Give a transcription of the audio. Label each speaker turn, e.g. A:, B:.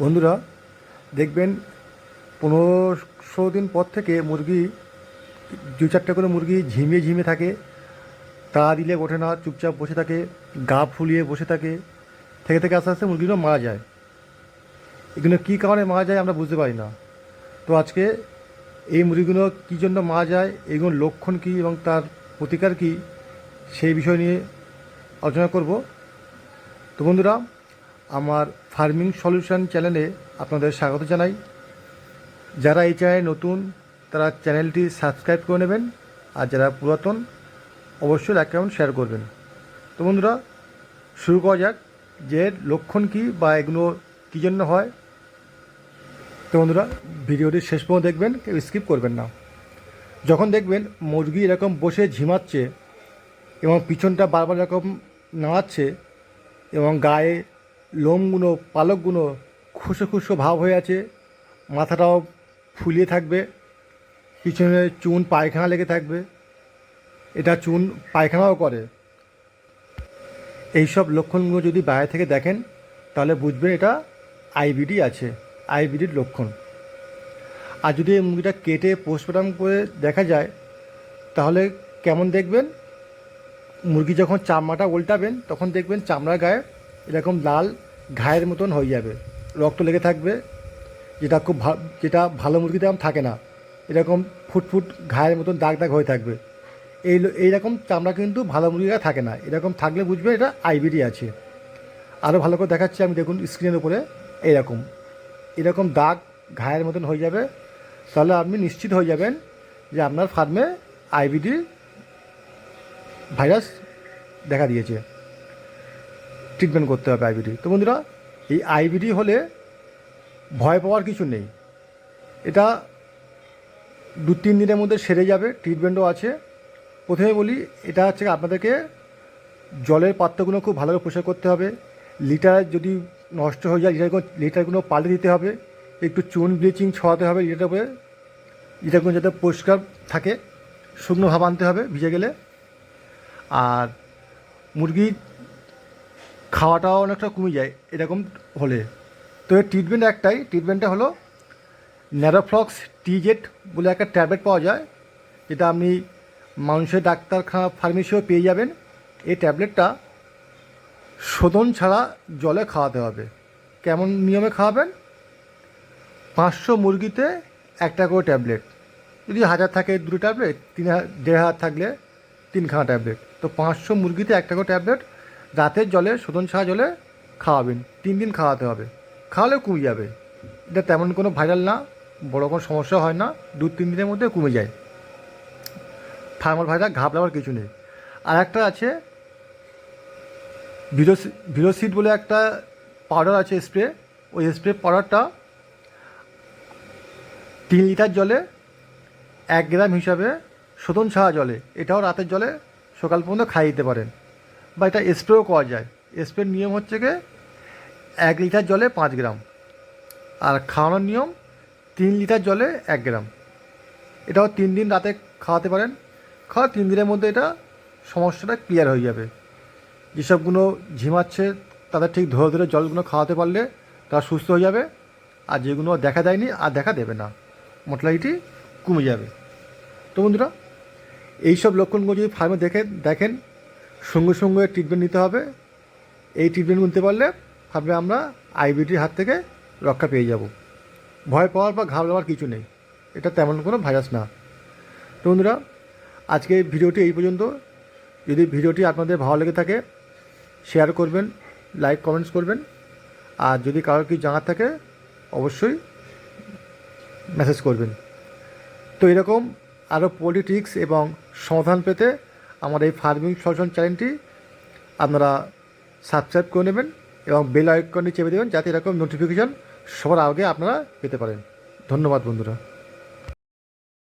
A: বন্ধুরা, দেখবেন পনেরোশো দিন পর থেকে মুরগি, দু চারটে করে মুরগি ঝিমিয়ে ঝিমিয়ে থাকে। তা দিলে ওঠে না, চুপচাপ বসে থাকে, গা ফুলিয়ে বসে থাকে। থেকে থেকে আস্তে আস্তে মুরগিগুলো মারা যায়। এগুলো কী কারণে মারা যায় আমরা বুঝতে পারি না। তো আজকে এই মুরগিগুলো কী জন্য মারা যায়, এগুলোর লক্ষণ কী এবং তার প্রতিকার কী, সেই বিষয় নিয়ে আলোচনা করব। তো বন্ধুরা আমার ফার্মিং সলিউশন চ্যানেলে আপনাদের স্বাগত জানাই। যারা এই চ্যানেলে নতুন, তারা চ্যানেলটি সাবস্ক্রাইব করে নেবেন। আর যারা পুরাতন, অবশ্যই অ্যাকাউন্ট শেয়ার করবেন। তো বন্ধুরা, শুরু করা যাক যে লক্ষণ কী বা এগুলো কী জন্য হয়। তো বন্ধুরা, ভিডিওটি শেষ পর্যন্ত দেখবেন, কেউ স্কিপ করবেন না। যখন দেখবেন মুরগি এরকম বসে ঝিমাচ্ছে এবং পিছনটা বারবার এরকম নাড়াচ্ছে এবং গায়ে লোমগুলো পালকগুলো খুশো খুশো ভাব হয়ে আছে। মাথাটাও ফুলিয়ে থাকবে। পিছনে চুন পায়খানা লেগে থাকবে। এটা চুন পায়খানাও করে। এইসব লক্ষণগুলো যদি বাইরে থেকে দেখেন, তাহলে বুঝবেন এটা আইবিডি আছে, আইবিডির লক্ষণ। আর যদি এই মুরগিটা কেটে পোস্টমর্টম করে দেখা যায়, তাহলে কেমন দেখবেন? মুরগি যখন চামড়াটা উল্টাবেন, তখন দেখবেন চামড়ার গায়ে এরকম লাল ঘায়ের মতন হয়ে যাবে। রক্ত লেগে থাকবে। যেটা খুব ভা, যেটা ভালো মুরগিতে আম থাকে না। এরকম ফুটফুট ঘায়ের মতন দাগ দাগ হয়ে থাকবে। এই এইরকম চামড়া কিন্তু ভালো মুরগিরা থাকে না। এরকম থাকলে বুঝবে এটা আইবিডি আছে। আরও ভালো করে দেখাচ্ছি আমি দেখুন স্ক্রিনের উপরে। এইরকম। এরকম দাগ ঘায়ের মতন হয়ে যাবে। তাহলে আপনি নিশ্চিত হয়ে যাবেন যে আপনার ফার্মে আইবিডি ভাইরাস দেখা দিয়েছে। ট্রিটমেন্ট করতে হবে আইবিডি তো বন্ধুরা, এই আইবিডি হলে ভয় পাওয়ার কিছু নেই। এটা দু তিন দিনের মধ্যে সেরে যাবে ট্রিটমেন্টও আছে। প্রথমে বলি, এটা হচ্ছে আপনাদেরকে জলের পাত্রগুলো খুব ভালো পরিষ্কার করতে হবে। লিটার যদি নষ্ট হয়ে যায়, লিটারগুলো লিটারগুলো পাল্টে দিতে হবে। একটু চুন ব্লিচিং ছড়াতে হবে লিটার উপরে। লিটারগুলো যাতে পরিষ্কার থাকে, শুকনো ভাব আনতে হবে ভিজে গেলে। আর মুরগির খাওয়াটাও অনেকটা কমে যায় এরকম হলে। তো এর ট্রিটমেন্ট একটাই ট্রিটমেন্টটা হলো ন্যারোফ্লক্স টিজেট বলে একটা ট্যাবলেট পাওয়া যায়, যেটা আপনি মানুষের ডাক্তারখানা, ফার্মেসিও পেয়ে যাবেন। এই ট্যাবলেটটা শোধন ছাড়া জলে খাওয়াতে হবে। কেমন নিয়মে খাওয়াবেন? পাঁচশো মুরগিতে একটা করে ট্যাবলেট। যদি হাজার থাকে দুটো ট্যাবলেট, তিন হা- দেড় হাজার থাকলে তিনখানা ট্যাবলেট। তো পাঁচশো মুরগিতে একটা করে ট্যাবলেট রাতের জলে শোধন ছাড়া জলে খাওয়াবেন। তিন দিন খাওয়াতে হবে। খাওয়ালে কমে যাবে। এটা তেমন কোনো ভাইরাল না, বড় কোনো সমস্যা হয় না, দু তিন দিনের মধ্যে কমে যায়। থার্মাল ভাইরাস ঘাবড়াবার কিছু নেই। আর একটা আছে ভিরোসি ভিরোসিড বলে একটা পাউডার আছে স্প্রে ওই স্প্রে পাউডারটা তিন লিটার জলে এক গ্রাম হিসাবে শোধন ছাড়া জলে, এটাও রাতের জলে সকাল পর্যন্ত খাইয়ে দিতে পারেন। বা এটা স্প্রেও করা যায়। স্প্রের নিয়ম হচ্ছে গিয়ে এক লিটার জলে পাঁচ গ্রাম, আর খাওয়ানোর নিয়ম তিন লিটার জলে এক গ্রাম। এটাও তিন দিন রাতে খাওয়াতে পারেন। খাওয়া তিন দিনের মধ্যে এটা সমস্যাটা ক্লিয়ার হয়ে যাবে। যেসবগুলো ঝিমাচ্ছে তাদের ঠিক ধরে ধরে জলগুলো খাওয়াতে পারলে তারা সুস্থ হয়ে যাবে, আর যেগুলো দেখা দেয়নি আর দেখা দেবে না মোটালিটি কমে যাবে। তো বন্ধুরা, এইসব লক্ষণগুলো যদি ফার্মে দেখে, দেখেন সঙ্গে সঙ্গে ট্রিটমেন্ট নিতে হবে। এই ট্রিটমেন্ট নিতে পারলে ফার্মে আমরা আইবিটির হাত থেকে রক্ষা পেয়ে যাব। ভয় পাওয়ার বা ঘাবড়াবার কিছু নেই। এটা তেমন কোনো ভাইরাস না। তো বন্ধুরা, আজকে ভিডিওটি এই পর্যন্ত। যদি ভিডিওটি আপনাদের ভালো লেগে থাকে শেয়ার করবেন লাইক কমেন্টস করবেন। আর যদি কারোর কিছু জানার থাকে, অবশ্যই মেসেজ করবেন। তো এরকম আরও পলিটিক্স এবং সমাধান পেতে আমার এই ফার্মিং সলিউশন চ্যানেলটি আপনারা সাবস্ক্রাইব করে নেবেন এবং বেল আইকনটি চেপে দেবেন যাতে এরকম নোটিফিকেশান সবার আগে আপনারা পেতে পারেন। ধন্যবাদ বন্ধুরা।